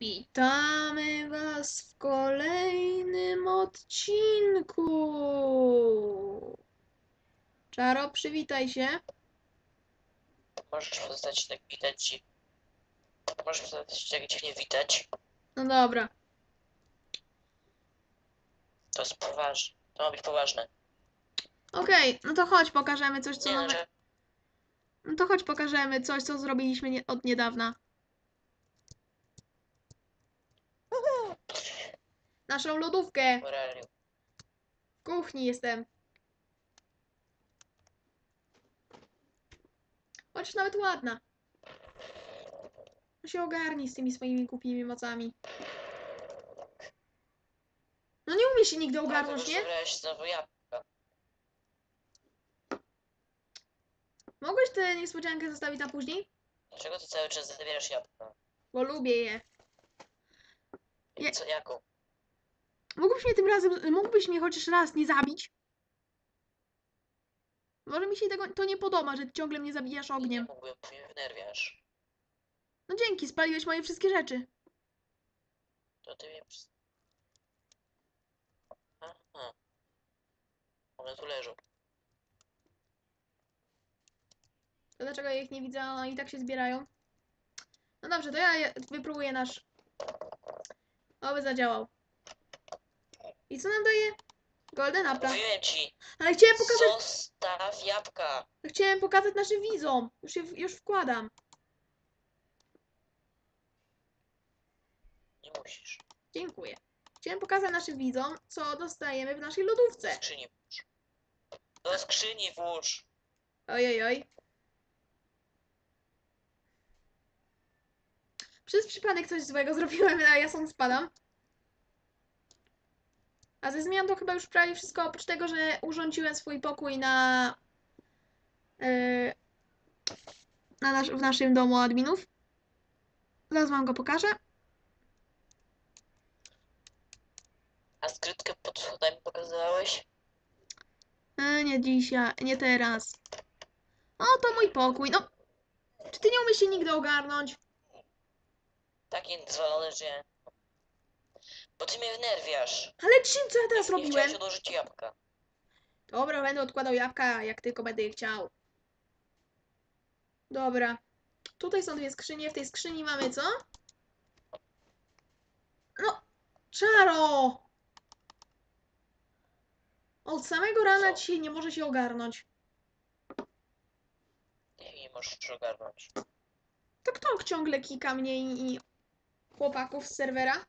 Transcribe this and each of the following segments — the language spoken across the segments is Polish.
Witamy Was w kolejnym odcinku. Czaro, przywitaj się. Możesz przestać tak witać. Możesz przestać tak dziwnie witać. No dobra. To jest poważne. To ma być poważne. Okej, no to chodź, pokażemy coś, co Nie, no, że No to chodź, pokażemy coś, co zrobiliśmy nie... od niedawna. Naszą lodówkę. W kuchni jestem. Chociaż nawet ładna. No się ogarnij z tymi swoimi głupimi mocami. No nie umie się nigdy ogarnąć, nie? Mogłeś tę niespodziankę zostawić na później? Dlaczego ty cały czas zabierasz jabłka? Bo lubię je. Nie. Co, jaką? Mógłbyś mnie tym razem, mógłbyś mnie chociaż raz nie zabić? Może mi się tego to nie podoba, że ciągle mnie zabijasz Nie ogniem. mógłbym, bo mnie wnerwiasz. No dzięki, spaliłeś moje wszystkie rzeczy. To ty wiem. Aha. One tu leżą. To dlaczego ja ich nie widzę, one i tak się zbierają? No dobrze, to ja wypróbuję nasz... Oby zadziałał. I co nam daje? Golden Apple. Mówiłem ci, Ale chciałem pokazać, zostaw jabłka. chciałem pokazać naszym widzom. Już, je, już wkładam. Nie musisz. Dziękuję. Chciałem pokazać naszym widzom, co dostajemy w naszej lodówce. Do skrzyni włóż. Do skrzyni włóż. Oj, oj. Przez przypadek coś złego zrobiłem, a ja stąd spadam. A ze zmian to chyba już prawie wszystko, oprócz tego, że urządziłem swój pokój na... Yy, na nasz, w naszym domu adminów. Zaraz wam go pokażę. A skrytkę pod schodami pokazywałeś? E, nie dzisiaj, nie teraz. O, to mój pokój. No, czy ty nie umiesz się nigdy ogarnąć? Taki zwalony, że... Bo ty mnie wnerwiasz. Ale czym, co ja teraz Nie robiłem? chciałeś odłożyć jabłka. Dobra, będę odkładał jabłka, jak tylko będę je chciał. Dobra. Tutaj są dwie skrzynie. W tej skrzyni mamy co? No, czaro! Od samego rana Co? dzisiaj nie może się ogarnąć. Nie, nie możesz ogarnąć. To kto ciągle kika mnie i, i chłopaków z serwera?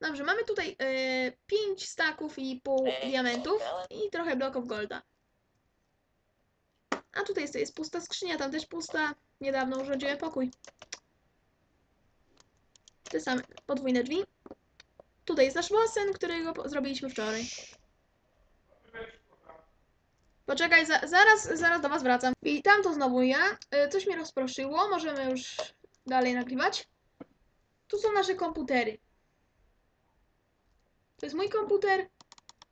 Dobrze, mamy tutaj y, 5 staków i pół Ej, diamentów i trochę bloków golda. A tutaj jest, jest pusta skrzynia, tam też pusta. Niedawno urządziłem pokój. Te same podwójne drzwi. Tutaj jest nasz basen, którego zrobiliśmy wczoraj. Poczekaj, za, zaraz, zaraz do was wracam. Witam, to znowu ja. Y, Coś mnie rozproszyło, możemy już dalej nagrywać. Tu są nasze komputery. To jest mój komputer.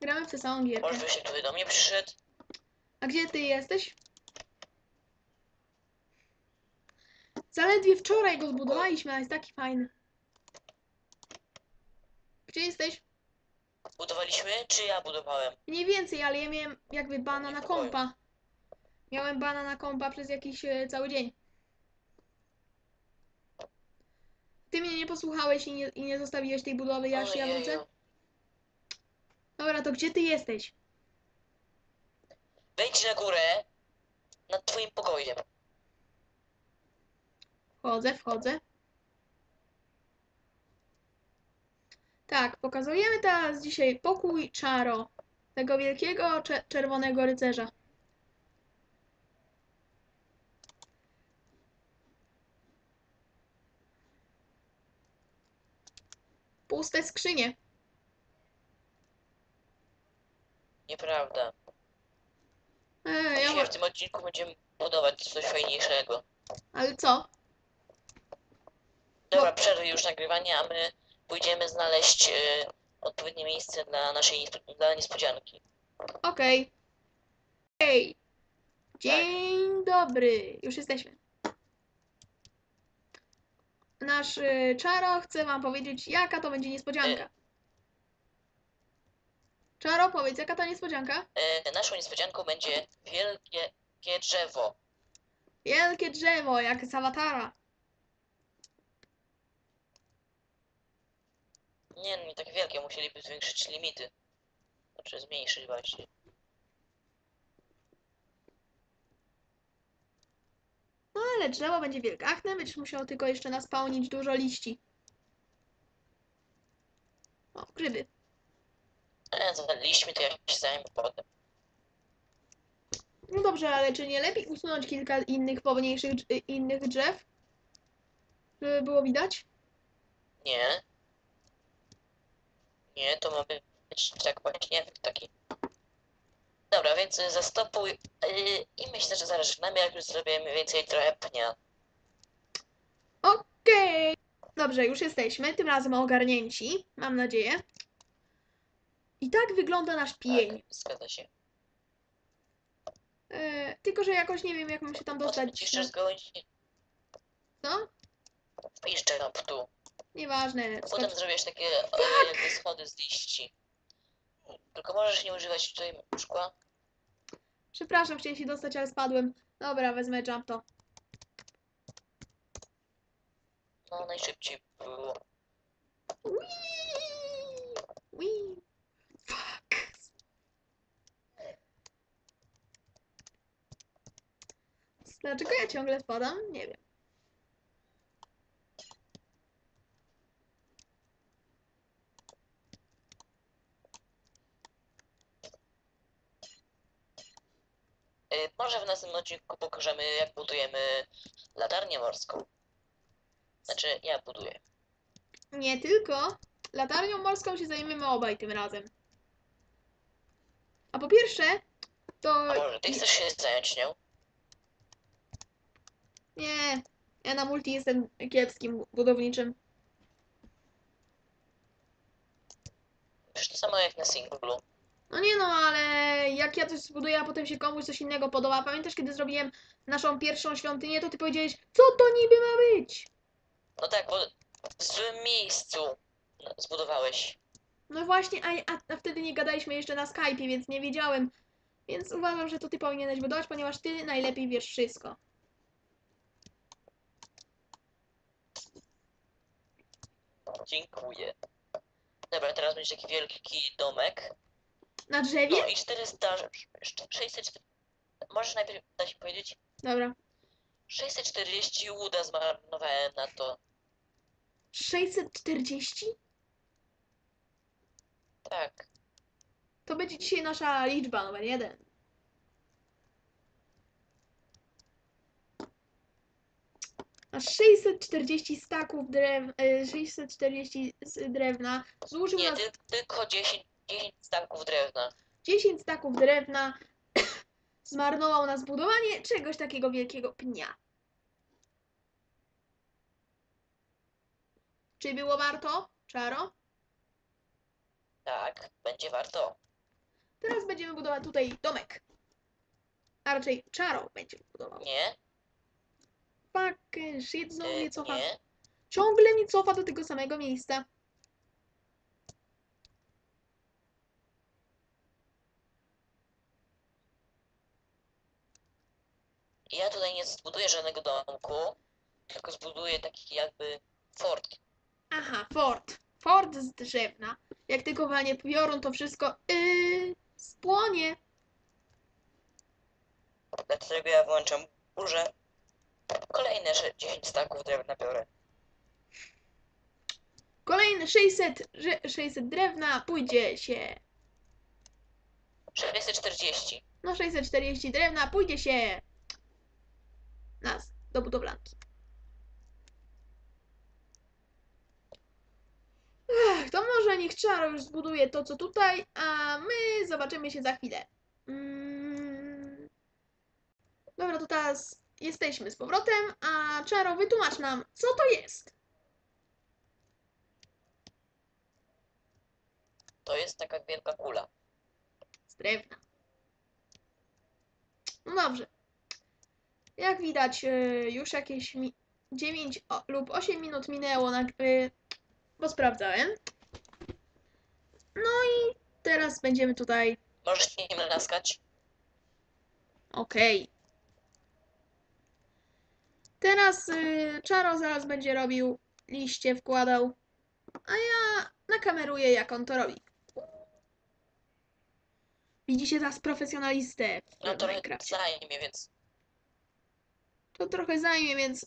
Gramy w tę samą gierkę. Może byś tutaj do mnie przyszedł? A gdzie ty jesteś? Zaledwie wczoraj go zbudowaliśmy, a jest taki fajny. Gdzie jesteś? Budowaliśmy, czy ja budowałem? Mniej więcej, ale ja miałem jakby bana na kompa. Miałem bana na kompa przez jakiś e, cały dzień. Ty mnie nie posłuchałeś i nie, i nie zostawiłeś tej budowy, ja aż ja wrócę. Dobra, to gdzie ty jesteś? Wejdź na górę nad twoim pokojem. Wchodzę, wchodzę. Tak, pokazujemy teraz dzisiaj pokój Czaro. Tego wielkiego cze- czerwonego rycerza. Puste skrzynie. Nieprawda. Eee, ja Dzisiaj w tym odcinku będziemy budować coś fajniejszego. Ale co? Dobra, przerwij już nagrywanie, a my pójdziemy znaleźć e, odpowiednie miejsce dla naszej dla niespodzianki. Okej. Hej. Dzień dobry. Już jesteśmy. nasz y, Czaro chce wam powiedzieć, jaka to będzie niespodzianka. Czaro, powiedz, jaka to niespodzianka? E, naszą niespodzianką będzie wielkie drzewo. Wielkie drzewo, jak z awatara. Nie, nie tak wielkie, musieliby zwiększyć limity. Znaczy zmniejszyć właśnie. No ale drzewo będzie wielgachne, będziesz musiał tylko jeszcze naspałnić dużo liści. O, grzyby. Za liśćmi to ja się zajmę potem. No dobrze, ale czy nie lepiej usunąć kilka innych powolniejszych y, innych drzew? Żeby było widać? Nie. Nie, to ma być tak właśnie taki. Dobra, więc zastopuj yy, i myślę, że zaraz żegnamy, jak już zrobię mniej więcej trochę pnia. Okej. Dobrze, już jesteśmy. Tym razem ogarnięci. Mam nadzieję. I tak wygląda nasz pień. Tak, zgadza się. E, tylko, że jakoś nie wiem, jak mam się tam dostać. Wpiszesz z gołęzi, Co? wpiszesz tam w tu. Nieważne. Potem Skocz... zrobisz takie e, jakby schody z liści. Tylko możesz nie używać tutaj szkła. Przepraszam, chciałem się dostać, ale spadłem. Dobra, wezmę jump to. No najszybciej było. Whee! Whee! Fuck. Dlaczego ja ciągle spadam? Nie wiem. Y, Może w następnym odcinku pokażemy, jak budujemy latarnię morską. Znaczy, ja buduję. Nie tylko. Latarnią morską się zajmiemy obaj tym razem. A po pierwsze, to. A może ty chcesz się zająć nią? Nie. Ja na multi jestem kiepskim bu- budowniczym. Przecież to samo jak na singlu. No nie no, ale jak ja coś zbuduję, a potem się komuś coś innego podoba. Pamiętasz, kiedy zrobiłem naszą pierwszą świątynię, to ty powiedziałeś, co to niby ma być? No tak, bo w złym miejscu zbudowałeś. No właśnie, a, a, a wtedy nie gadaliśmy jeszcze na Skype'ie, więc nie wiedziałem. Więc uważam, że to ty powinieneś budować, ponieważ ty najlepiej wiesz wszystko. Dziękuję. Dobra, teraz będzie taki wielki domek. Na drzewie? No i 400, jeszcze 600, możesz najpierw dać mi powiedzieć? Dobra. 640 łuda zmarnowałem na to. 640? Tak. To będzie dzisiaj nasza liczba numer jeden. Masz 640 staków drew, e, 640 z drewna. Zużył Nie, nas ty, tylko 10, 10 stanków drewna. 10 staków drewna. Zmarnował na zbudowanie czegoś takiego wielkiego pnia. Czy było warto, Czaro? Tak, będzie warto. Teraz będziemy budować tutaj domek. A raczej Czaro będzie budował. Nie, Fucking shit, znowu e, mnie cofa. Ciągle mnie cofa do tego samego miejsca. Ja tutaj nie zbuduję żadnego domku, tylko zbuduję taki jakby fort. Aha, fort. Fort z drzewna. Jak tylko walnie piorun, to wszystko yy, spłonie. Dlatego ja włączam burzę. Kolejne sze- 10 staków drewna biorę. Kolejne 600, że- 600 drewna pójdzie się. 640. No 640 drewna pójdzie się. Nas do budowlanki. Ech, to może niech Czaro już zbuduje to, co tutaj, a my zobaczymy się za chwilę. Mm. Dobra, to teraz jesteśmy z powrotem, a Czaro wytłumacz nam, co to jest. To jest taka wielka kula. z drewna. No dobrze. Jak widać, e, już jakieś mi... 9 o, lub 8 minut minęło, na, y, bo sprawdzałem. No i teraz będziemy tutaj. Możesz nim laskać? Okej. Teraz y, Czaro zaraz będzie robił liście, wkładał, a ja nakameruję, jak on to robi. Widzicie teraz profesjonalistę w No to Minecrafcie. zajmie, więc To trochę zajmie, więc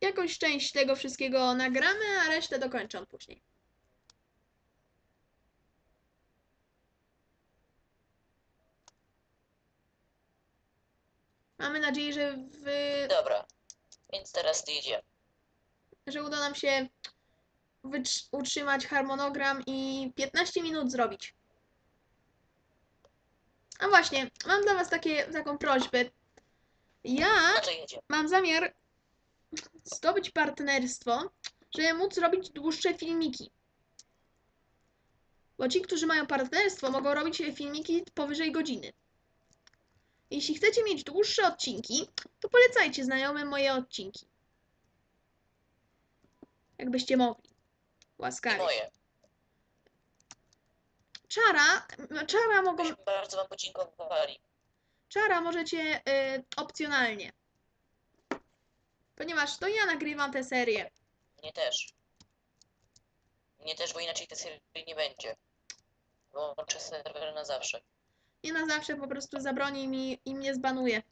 jakąś część tego wszystkiego nagramy, a resztę dokończę później. Mamy nadzieję, że, w, dobra. Więc teraz ty idzie. że uda nam się utrzymać harmonogram i 15 minut zrobić. A właśnie, mam dla Was takie, taką prośbę. Ja mam zamiar zdobyć partnerstwo, żeby móc robić dłuższe filmiki. Bo ci, którzy mają partnerstwo, mogą robić filmiki powyżej godziny. Jeśli chcecie mieć dłuższe odcinki, to polecajcie znajomym moje odcinki. Jakbyście mogli. Łaskawie. moje. Czara, czara mogą, Byśmy bardzo wam podziękowali. czara możecie y, opcjonalnie. Ponieważ to ja nagrywam tę serię. Mnie też. Mnie też, bo inaczej tej serii nie będzie. Wyłączę serwer na zawsze. Nie na zawsze po prostu zabroni mi i mnie zbanuje.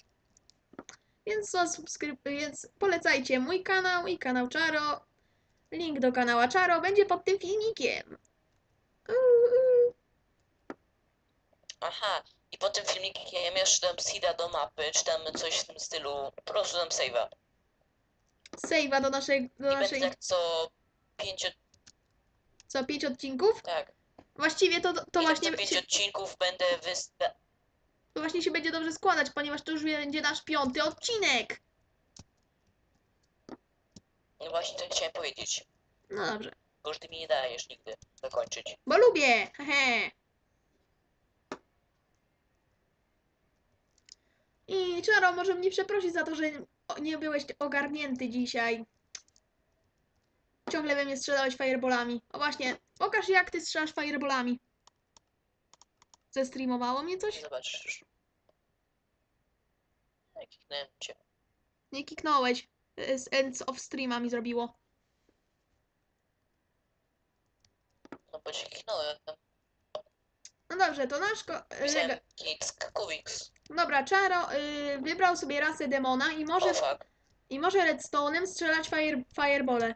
Więc, więc polecajcie mój kanał i kanał Czaro. Link do kanała Czaro będzie pod tym filmikiem. Uuu. Aha, i po tym filmikiem jeszcze dam seeda do mapy, czy tam coś w tym stylu. Po prostu dam save'a. Save'a do naszej, do I naszej, tak co pięć, co, pięć odcinków? tak. Właściwie to, to, właśnie pięć się, odcinków będę wysta... to właśnie się będzie dobrze składać, ponieważ to już będzie nasz piąty odcinek. No właśnie to chciałem powiedzieć. No dobrze, Bo już ty mi nie dajesz nigdy dokończyć. bo lubię, hehe. I Czaro może mnie przeprosić za to, że nie byłeś ogarnięty dzisiaj. Ciągle we mnie strzelałeś fireballami. O właśnie, pokaż jak ty strzelasz fireballami. Zestreamowało mnie coś? Zobaczysz już. Ja Kliknąłem cię. Nie kiknąłeś. E, Z ends of streama mi zrobiło. No bo cię kliknąłem. No dobrze, to nasz ko- e, Pisałem. Dobra, Czaro y, wybrał sobie rasę demona i może, O fuck. i może redstone'em strzelać fire, firebole.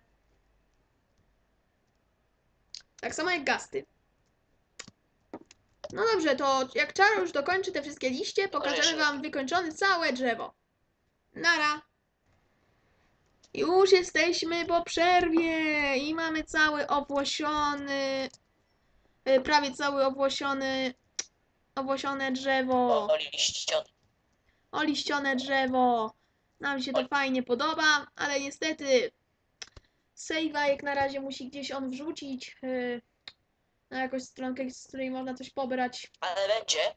Tak samo jak gasty. No dobrze, to jak Czaro już dokończy te wszystkie liście, pokażemy wam wykończone całe drzewo. Nara. Już jesteśmy po przerwie i mamy cały owłosiony, y, prawie cały owłosiony, owłosione drzewo. O, liściony. O liścione drzewo. Nam się to fajnie podoba, ale niestety save'a jak na razie musi gdzieś on wrzucić yy, na jakąś stronkę, z której można coś pobrać. Ale będzie,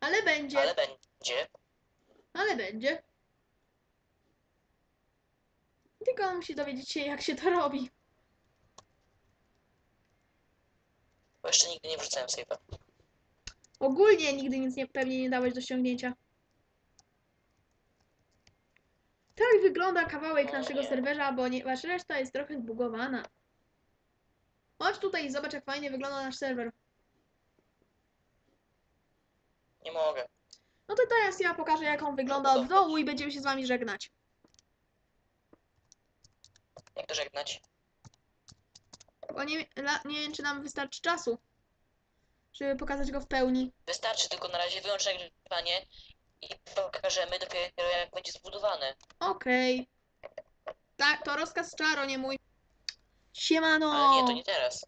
Ale będzie, ale będzie. ale będzie. Tylko on musi dowiedzieć się, jak się to robi. Bo jeszcze nigdy nie wrzucałem save'a. Ogólnie nigdy nic nie, pewnie nie dałeś do ściągnięcia. Tak wygląda kawałek naszego nie. serwerza, ponieważ reszta jest trochę zbugowana. Chodź tutaj i zobacz, jak fajnie wygląda nasz serwer. Nie mogę. No to teraz ja pokażę, jak on wygląda od dołu i będziemy się z wami żegnać. Jak to żegnać? Bo nie, la, nie wiem, czy nam wystarczy czasu, żeby pokazać go w pełni. Wystarczy tylko na razie wyłączyć nagrywanie pokażemy dopiero jak będzie zbudowane. Okej. Tak, to rozkaz czaro, nie mój. Siemano! Ale nie, to nie teraz.